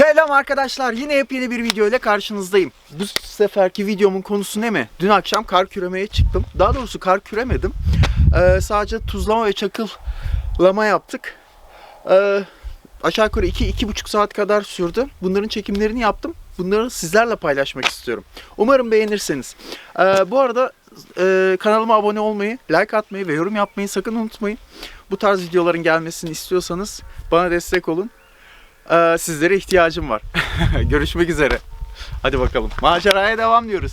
Selam arkadaşlar. Yine yepyeni bir video ile karşınızdayım. Bu seferki videomun konusu ne mi? Dün akşam kar küremeye çıktım. Daha doğrusu kar küremedim. Ee, sadece tuzlama ve çakıllama yaptık. Ee, aşağı yukarı 2-2,5 saat kadar sürdü. Bunların çekimlerini yaptım. Bunları sizlerle paylaşmak istiyorum. Umarım beğenirsiniz. Ee, bu arada e, kanalıma abone olmayı, like atmayı ve yorum yapmayı sakın unutmayın. Bu tarz videoların gelmesini istiyorsanız bana destek olun. Ee, sizlere ihtiyacım var. Görüşmek üzere. Hadi bakalım. Maceraya devam diyoruz.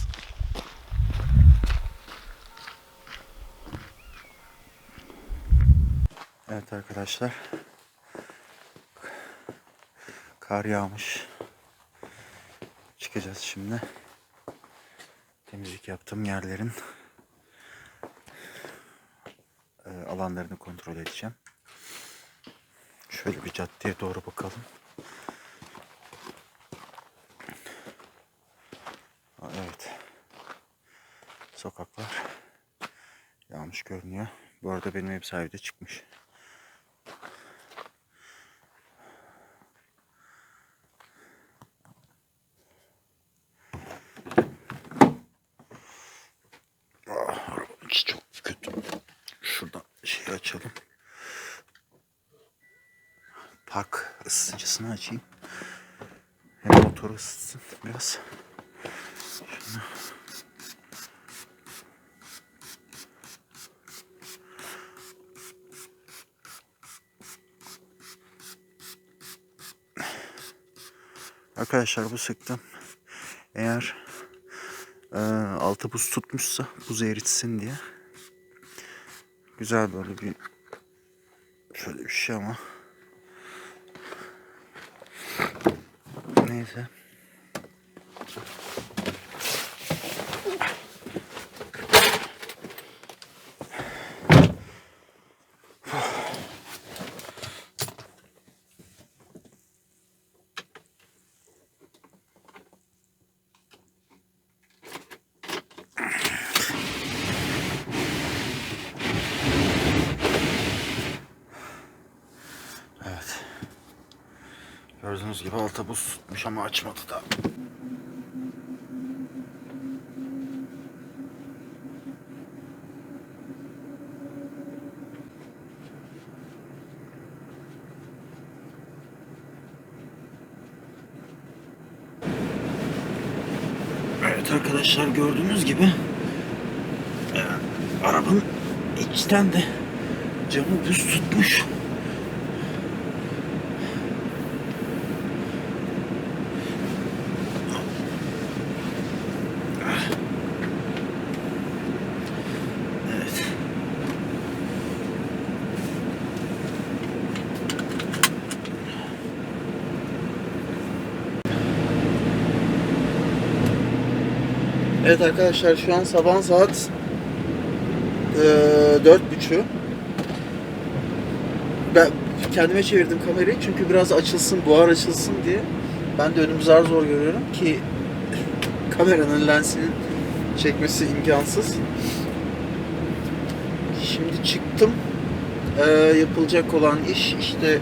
Evet arkadaşlar. Kar yağmış. Çıkacağız şimdi. Temizlik yaptığım yerlerin e, alanlarını kontrol edeceğim. Şöyle bir caddeye doğru bakalım. Evet. Sokaklar yağmış görünüyor. Bu arada benim ev sahibi de çıkmış. Park ısıtıcısını açayım. Hem motoru ısıtsın biraz. Şunu. Arkadaşlar bu sıktım. Eğer e, altı buz tutmuşsa buz eritsin diye. Güzel böyle bir şöyle bir şey ama Neyse. Gördüğünüz gibi alta buz tutmuş ama açmadı da. Evet arkadaşlar gördüğünüz gibi e, arabanın içten de camı buz tutmuş. Evet arkadaşlar şu an sabah saat eee, dört buçu. Ben kendime çevirdim kamerayı çünkü biraz açılsın, buhar açılsın diye. Ben de önümü zar zor görüyorum ki kameranın lensinin çekmesi imkansız. Şimdi çıktım. Eee, yapılacak olan iş işte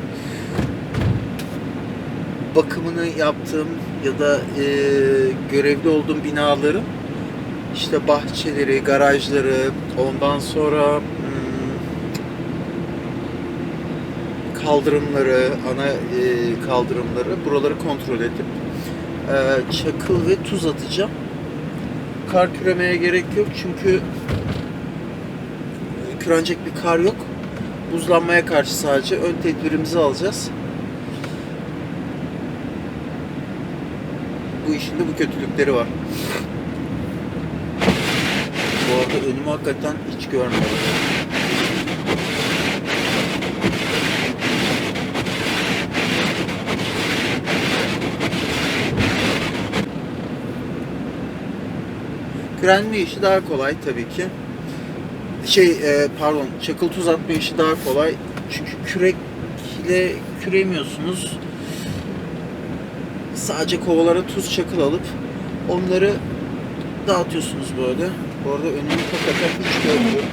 bakımını yaptığım ya da eee, görevli olduğum binaların işte bahçeleri, garajları, ondan sonra hmm, kaldırımları, ana eee, kaldırımları buraları kontrol edip eee, çakıl ve tuz atacağım. Kar küremeye gerek yok çünkü kürenecek bir kar yok. Buzlanmaya karşı sadece ön tedbirimizi alacağız. Bu işin de bu kötülükleri var. Bu arada önümü hakikaten hiç görmedim. Kürenme işi daha kolay tabii ki. Şey e, pardon çakıl tuz atma işi daha kolay. Çünkü kürekle küremiyorsunuz. Sadece kovalara tuz çakıl alıp onları dağıtıyorsunuz böyle. Bu arada önümü hakikaten hiç görmüyorum.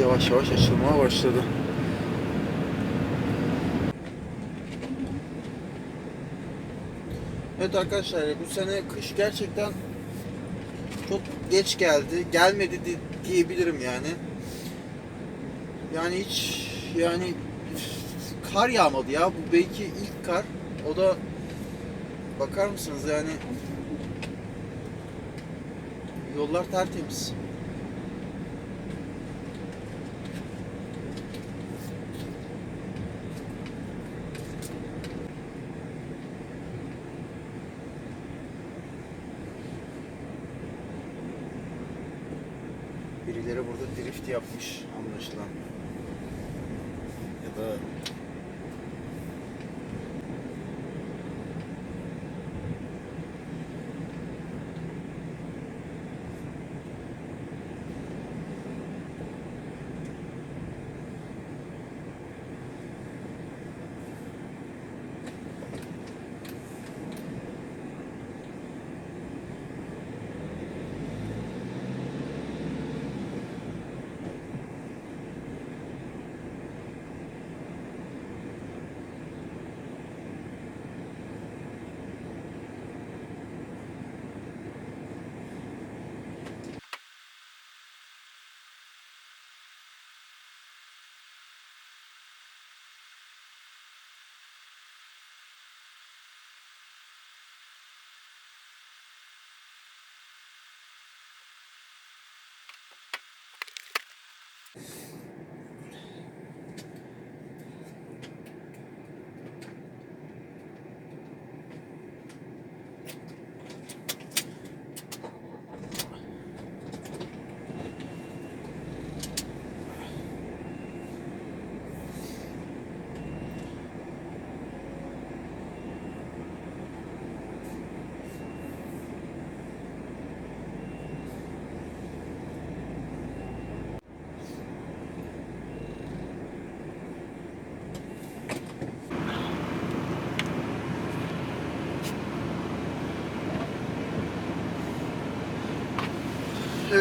yavaş yavaş açılmaya başladı. Evet arkadaşlar bu sene kış gerçekten çok geç geldi. Gelmedi di- diyebilirim yani. Yani hiç yani kar yağmadı ya. Bu belki ilk kar. O da bakar mısınız yani yollar tertemiz. Birileri burada drift yapmış anlaşılan. Ya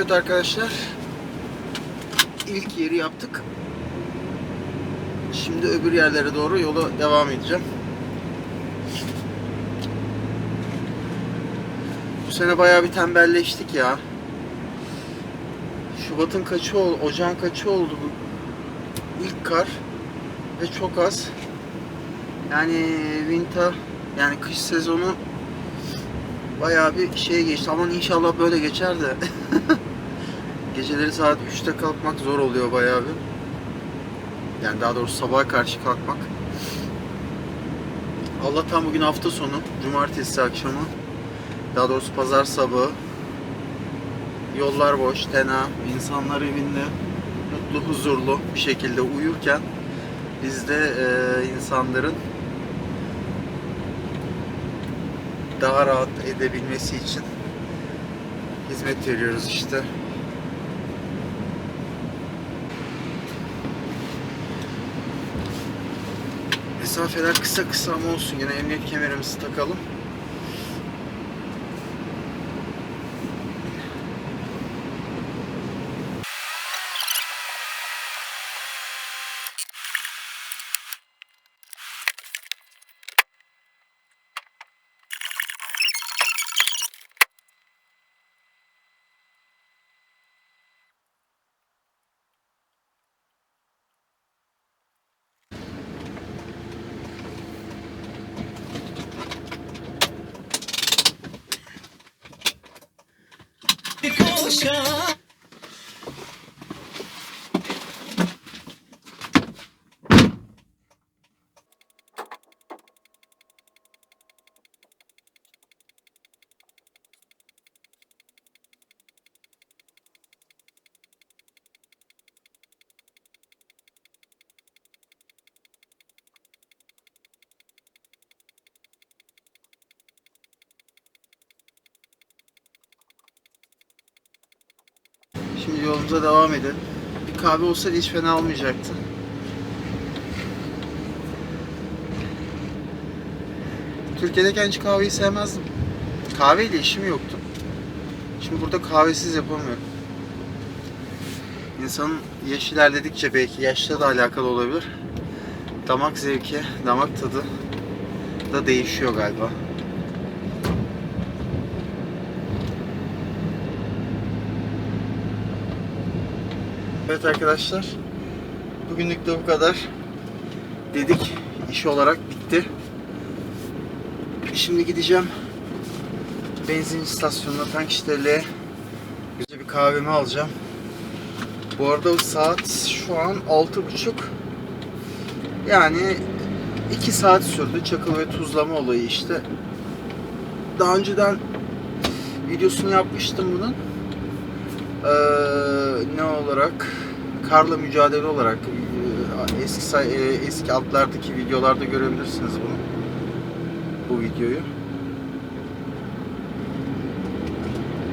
Evet arkadaşlar. ilk yeri yaptık. Şimdi öbür yerlere doğru yola devam edeceğim. Bu sene bayağı bir tembelleştik ya. Şubat'ın kaçı oldu, ocağın kaçı oldu bu ilk kar ve çok az. Yani winter yani kış sezonu bayağı bir şeye geçti. Aman inşallah böyle geçer de. Geceleri saat 3'te kalkmak zor oluyor bayağı bir. Yani daha doğrusu sabaha karşı kalkmak. Allah'tan bugün hafta sonu. Cumartesi akşamı. Daha doğrusu pazar sabahı. Yollar boş, tena, insanlar evinde mutlu, huzurlu bir şekilde uyurken biz de e, insanların daha rahat edebilmesi için hizmet veriyoruz işte. Mesafeler kısa kısa ama olsun yine emniyet kemerimizi takalım. Akşam Şimdi yolumuza devam edelim. Bir kahve olsaydı hiç fena olmayacaktı. Türkiye'deyken hiç kahveyi sevmezdim. Kahveyle işim yoktu. Şimdi burada kahvesiz yapamıyorum. İnsanın yaş ilerledikçe belki yaşla da alakalı olabilir. Damak zevki, damak tadı da değişiyor galiba. Evet arkadaşlar. Bugünlük de bu kadar. Dedik iş olarak bitti. Şimdi gideceğim benzin istasyonuna tank işlerle güzel bir kahvemi alacağım. Bu arada saat şu an 6.30. Yani 2 saat sürdü çakıl ve tuzlama olayı işte. Daha önceden videosunu yapmıştım bunun. Ee, ne olarak karla mücadele olarak e, eski e, eski altlardaki videolarda görebilirsiniz bunu. Bu videoyu.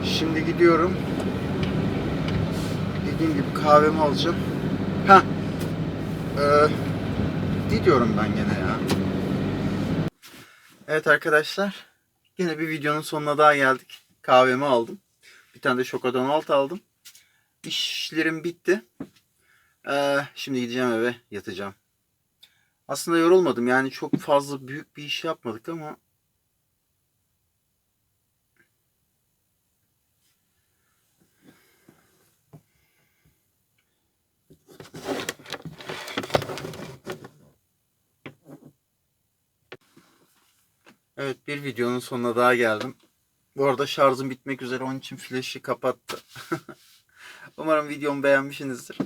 Şimdi gidiyorum. Dediğim gibi kahvemi alacağım. Ha. Ee, gidiyorum ben gene ya. Evet arkadaşlar. Yine bir videonun sonuna daha geldik. Kahvemi aldım. Tane de Şokodan alt aldım. İşlerim bitti. Ee, şimdi gideceğim eve yatacağım. Aslında yorulmadım. Yani çok fazla büyük bir iş yapmadık ama Evet bir videonun sonuna daha geldim. Bu arada şarjım bitmek üzere onun için flash'ı kapattı. Umarım videomu beğenmişsinizdir.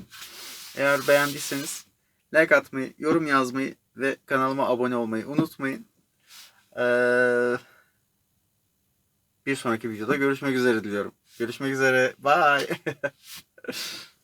Eğer beğendiyseniz like atmayı, yorum yazmayı ve kanalıma abone olmayı unutmayın. Ee, bir sonraki videoda görüşmek üzere diliyorum. Görüşmek üzere. Bye.